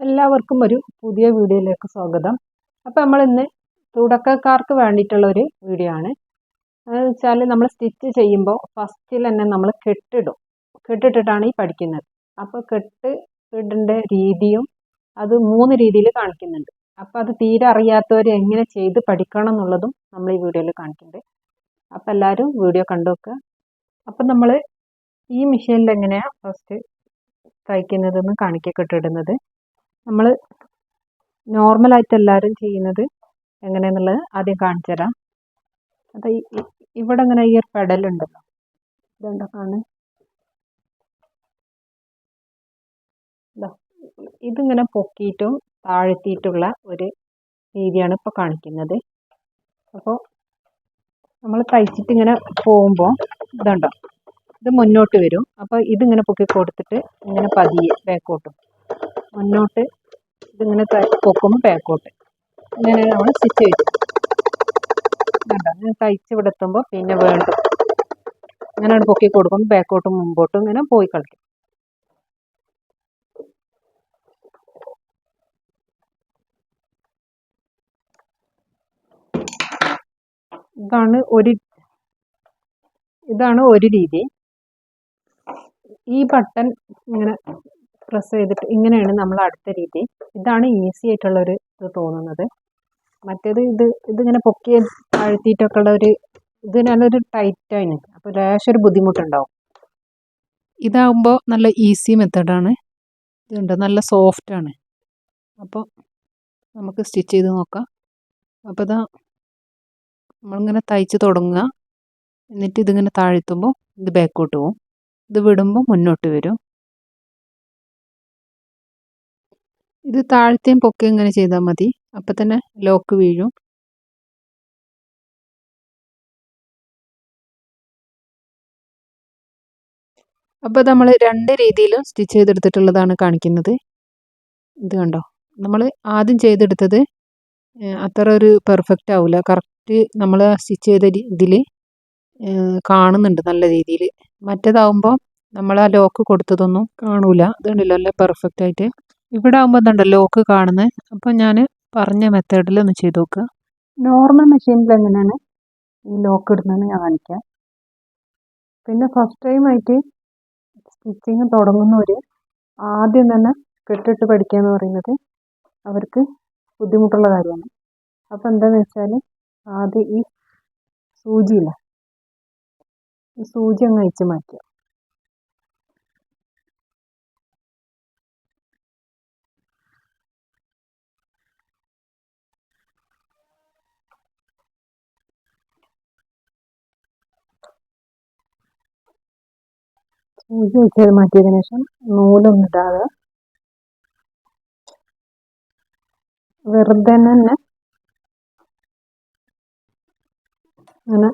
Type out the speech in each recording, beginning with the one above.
എല്ലാവർക്കും ഒരു പുതിയ വീഡിയോയിലേക്ക് സ്വാഗതം. അപ്പോൾ നമ്മൾ ഇന്ന് തുടക്കക്കാർക്ക് വേണ്ടിയിട്ടുള്ള ഒരു വീഡിയോ ആണ്. അതെന്ന് വെച്ചാൽ നമ്മൾ സ്റ്റിച്ച് ചെയ്യുമ്പോൾ ഫസ്റ്റിൽ തന്നെ നമ്മൾ കെട്ടിടും. കെട്ടിട്ടിട്ടാണ് ഈ പഠിക്കുന്നത്. അപ്പോൾ കെട്ട് ഇടേണ്ട രീതിയും അത് മൂന്ന് രീതിയിൽ കാണിക്കുന്നുണ്ട്. അപ്പോൾ അത് തീരെ അറിയാത്തവർ എങ്ങനെ ചെയ്ത് പഠിക്കണം എന്നുള്ളതും നമ്മൾ ഈ വീഡിയോയിൽ കാണിക്കുന്നുണ്ട്. അപ്പോൾ എല്ലാവരും വീഡിയോ കണ്ടു വെക്കുക അപ്പം നമ്മൾ ഈ മെഷീനിൽ എങ്ങനെയാണ് ഫസ്റ്റ് തയ്ക്കുന്നതെന്ന് കാണിക്കുക കെട്ടിടുന്നത്. നമ്മൾ നോർമലായിട്ട് എല്ലാവരും ചെയ്യുന്നത് എങ്ങനെയെന്നുള്ളത് ആദ്യം കാണിച്ചു തരാം. അപ്പം ഇവിടെ ഇങ്ങനെ ഈ ഒരു പെടലുണ്ടല്ലോ ഇതെന്താ കാണുന്നത് ഇതാ ഇതിങ്ങനെ പൊക്കിയിട്ടും താഴ്ത്തിയിട്ടുള്ള ഒരു രീതിയാണ് ഇപ്പോൾ കാണിക്കുന്നത്. അപ്പോൾ നമ്മൾ തയ്ച്ചിട്ട് ഇങ്ങനെ പോകുമ്പോൾ ഇതുണ്ടോ? ഇത് മുന്നോട്ട് വരും. അപ്പോൾ ഇതിങ്ങനെ പൊക്കി കൊടുത്തിട്ട് ഇങ്ങനെ പതിയെ ബാക്കോട്ടും മുന്നോട്ട് ഇതിങ്ങനെ പൊക്കുമ്പോൾ ബാക്കോട്ട് ഇങ്ങനെ നമ്മൾ സ്റ്റിച്ച് ചെയ്തു. കണ്ടോ? തയ്ച്ച് ഇവിടെ എത്തുമ്പോൾ പിന്നെ വീണ്ടും. ഇങ്ങനെ പൊക്കി കൊടുക്കുമ്പോൾ ബാക്കോട്ടും മുമ്പോട്ടും ഇങ്ങനെ പോയി കളിക്കും. ഇതാണ് ഒരു ഇതാണ് ഒരു രീതി. ഈ ബട്ടൺ ഇങ്ങനെ പ്രസ് ചെയ്തിട്ട് ഇങ്ങനെയാണ് നമ്മൾ അടുത്ത രീതി. ഇതാണ് ഈസി ആയിട്ടുള്ളൊരു ഇത് തോന്നുന്നത്. മറ്റേത് ഇത് ഇതിങ്ങനെ പൊക്കി താഴ്ത്തിയിട്ടൊക്കെ ഉള്ള ഒരു ഇത് നല്ലൊരു ടൈറ്റാണ് അപ്പോൾ ലേശൊരു ബുദ്ധിമുട്ടുണ്ടാവും. ഇതാകുമ്പോൾ നല്ല ഈസി മെത്തേഡാണ് ഇതുണ്ട് നല്ല സോഫ്റ്റാണ് അപ്പോൾ നമുക്ക് സ്റ്റിച്ച് ചെയ്ത് നോക്കാം. അപ്പോൾ ഇതാ നമ്മളിങ്ങനെ തയ്ച്ച് തുടങ്ങുക. എന്നിട്ട് ഇതിങ്ങനെ താഴ്ത്തുമ്പോൾ ഇത് ബാക്കോട്ട് പോവും. ഇത് വിടുമ്പോൾ മുന്നോട്ട് വരും. ഇത് താഴത്തെയും പൊക്കുകയും ഇങ്ങനെ ചെയ്താൽ മതി. അപ്പം തന്നെ ലോക്ക് വീഴും. അപ്പോൾ നമ്മൾ രണ്ട് രീതിയിലും സ്റ്റിച്ച് ചെയ്തെടുത്തിട്ടുള്ളതാണ് കാണിക്കുന്നത്. ഇത് കണ്ടോ? നമ്മൾ ആദ്യം ചെയ്തെടുത്തത് അത്ര ഒരു പെർഫെക്റ്റ് ആവില്ല കറക്റ്റ് നമ്മൾ സ്റ്റിച്ച് ചെയ്ത ഇതിൽ കാണുന്നുണ്ട് നല്ല രീതിയിൽ മറ്റേതാവുമ്പോൾ നമ്മൾ ആ ലോക്ക് കൊടുത്തതൊന്നും കാണൂല. അതുകൊണ്ടല്ലോ നല്ല പെർഫെക്റ്റ് ആയിട്ട്. ഇവിടെ ആകുമ്പോൾ ഇതുണ്ടോ ലോക്ക് കാണുന്നത് അപ്പോൾ ഞാൻ പറഞ്ഞ മെത്തേഡിൽ ഒന്ന് ചെയ്ത് നോക്കുക നോർമൽ മെഷീനിൽ എങ്ങനെയാണ് ഈ ലോക്ക് ഇടുന്നതെന്ന് ഞാൻ കാണിക്കാം. പിന്നെ ഫസ്റ്റ് ടൈം ആയിട്ട് സ്റ്റിച്ചിങ് തുടങ്ങുന്നവർ ആദ്യം തന്നെ കെട്ടിട്ട് പഠിക്കുക എന്ന് പറയുന്നത് അവർക്ക് ബുദ്ധിമുട്ടുള്ള കാര്യമാണ്. അപ്പോൾ എന്താണെന്ന് വെച്ചാൽ ആദ്യം ഈ സൂചിയില്ല? ഈ സൂചി അങ്ങ് അയച്ച് മാറ്റുക. സൂചി വെച്ച് മാറ്റിയതിനു ശേഷം നൂലൊന്നും ഇടാതെ വെറുതെ തന്നെ അങ്ങനെ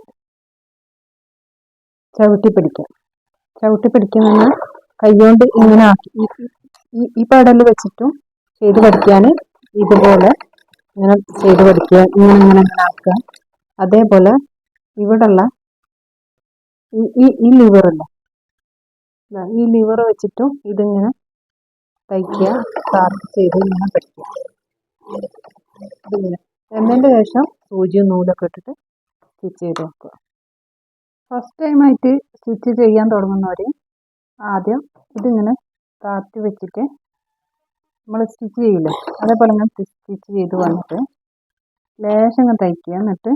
ചവിട്ടി പിടിക്കാം. ചവിട്ടി പിടിക്കുന്ന കൈകൊണ്ട് ഇങ്ങനെ ആക്കി. ഈ- ഈ പെടൽ വെച്ചിട്ടും ചെയ്ത് പഠിക്കാൻ ഇതുപോലെ ഇങ്ങനെ ചെയ്ത് പഠിക്കുക. ഇങ്ങനെ ഇങ്ങനെ ആക്കുക. അതേപോലെ ഇവിടെയുള്ള ഈ ഈ ലിവറില്ല ഈ ലിവർ വെച്ചിട്ടും ഇതിങ്ങനെ തയ്ക്കുക സ്റ്റാർട്ട് ചെയ്ത് ഇങ്ങനെ പഠിക്കുക. എന്നതിന്റെ ശേഷം സൂചിയും നൂലൊക്കെ ഇട്ടിട്ട് സ്റ്റിച്ച് ചെയ്ത് നോക്കുക ഫസ്റ്റ് ടൈമായിട്ട് സ്റ്റിച്ച് ചെയ്യാൻ തുടങ്ങുന്നവർ ആദ്യം ഇതിങ്ങനെ താത്തി വെച്ചിട്ട് നമ്മൾ സ്റ്റിച്ച് ചെയ്യില്ലേ? അതേപോലെ ഇങ്ങനെ സ്റ്റിച്ച് ചെയ്ത് വന്നിട്ട് ലേശം ഇങ്ങനെ തയ്ക്കുക. എന്നിട്ട്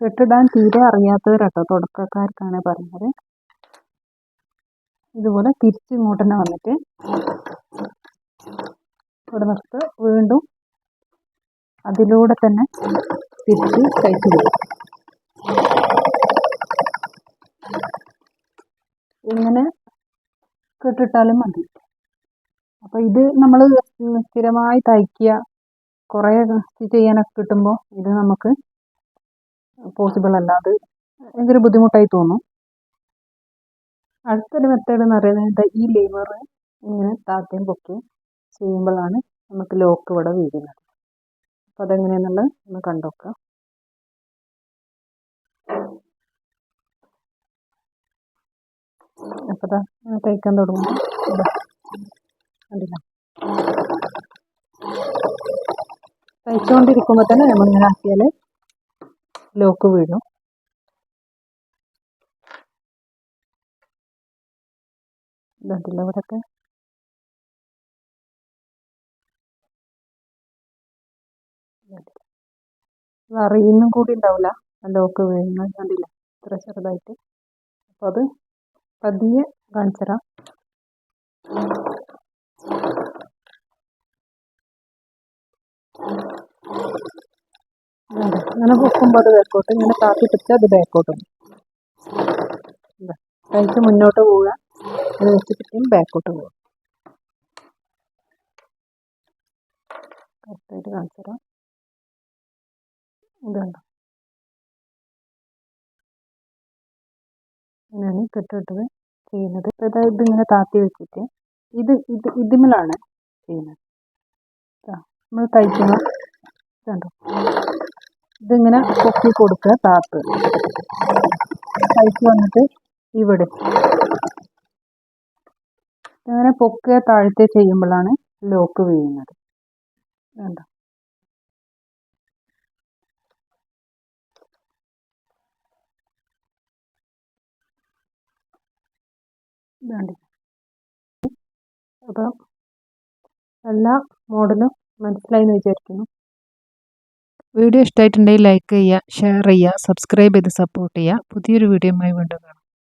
കെട്ടിടാൻ തീരെ അറിയാത്തവരട്ടോ തുടക്കക്കാർക്കാണ് പറഞ്ഞത്. ഇതുപോലെ തിരിച്ചിങ്ങോട്ട് തന്നെ വന്നിട്ട് ഇവിടെ നിർത്ത് വീണ്ടും അതിലൂടെ തന്നെ തിരിച്ച് തയ്ച്ചു കൊടുക്കും ഇങ്ങനെ കെട്ടിട്ടാലും മതി. അപ്പോൾ ഇത് നമ്മൾ സ്ഥിരമായി തയ്ക്കുക കുറേ ചെയ്യാനൊക്കെ കിട്ടുമ്പോൾ ഇത് നമുക്ക് പോസിബിൾ അല്ല അത് ഭയങ്കര ബുദ്ധിമുട്ടായി തോന്നും. അടുത്തൊരു മെത്തേഡ് എന്ന് പറയുന്നത് ഈ ലിവർ ഇങ്ങനെ താത്തയും പൊക്കി ചെയ്യുമ്പോഴാണ് നമുക്ക് ലോക്ക് ഇവിടെ വീഴുന്നത്. അപ്പോൾ അതെങ്ങനെയാണെന്നുള്ളത് ഒന്ന് കണ്ടു അപ്പതാ തയ്ക്കാൻ തുടങ്ങും. കണ്ടില്ലേ? തയ്ച്ചുകൊണ്ടിരിക്കുമ്പോൾ തന്നെ നമ്മളിങ്ങനെ ആക്കിയാൽ ലോക്ക് വീണു. ഇതുണ്ടല്ലോ ഇവിടെയൊക്കെ അറിയുന്നും കൂടി ഉണ്ടാവില്ല. ലോക്ക് വീഴുന്നത് കണ്ടില്ല? ഇത്ര ചെറുതായിട്ട്. അപ്പോൾ അത് പതിയെ കാണിച്ചുതരാം ഇതുണ്ട്. ഇങ്ങനെ പൊക്കുമ്പോൾ അത് ബാക്കോട്ട് ഇങ്ങനെ താത്തി പിടിച്ചാൽ അത് ബാക്കോട്ടും കഴിച്ച് മുന്നോട്ട് പോവുക. അത് വെച്ച് കിട്ടിയും ബാക്കോട്ട് പോവുക. കറക്റ്റായിട്ട് കാണിച്ചു തരാം. ഇതുണ്ടോ ഇങ്ങനെയാണ് കെട്ടിട്ടത് ചെയ്യുന്നത്. അതായത് ഇതാ ഇതിങ്ങനെ താത്തി വെച്ചിട്ട്. ഇത് ഇത് ഇതിമലാണ് ചെയ്യുന്നത്. നമ്മൾ തയ്ക്കുന്ന ഇതുണ്ടോ ഇതിങ്ങനെ പൊക്കി കൊടുക്കുക താത്ത്. തയ്ച്ച് വന്നിട്ട് ഇവിടെ. അങ്ങനെ പൊക്കുക താഴ്ത്തി ചെയ്യുമ്പോഴാണ് ലോക്ക് വീഴുന്നത്. വേണ്ട അപ്പം എല്ലാ മോഡലും മനസ്സിലായി എന്ന് വിചാരിക്കുന്നു. വീഡിയോ ഇഷ്ടമായിട്ടുണ്ടെങ്കിൽ ലൈക്ക് ചെയ്യുക ഷെയർ ചെയ്യുക സബ്സ്ക്രൈബ് ചെയ്ത് സപ്പോർട്ട് ചെയ്യുക. പുതിയൊരു വീഡിയോയുമായി വീണ്ടും കാണാം.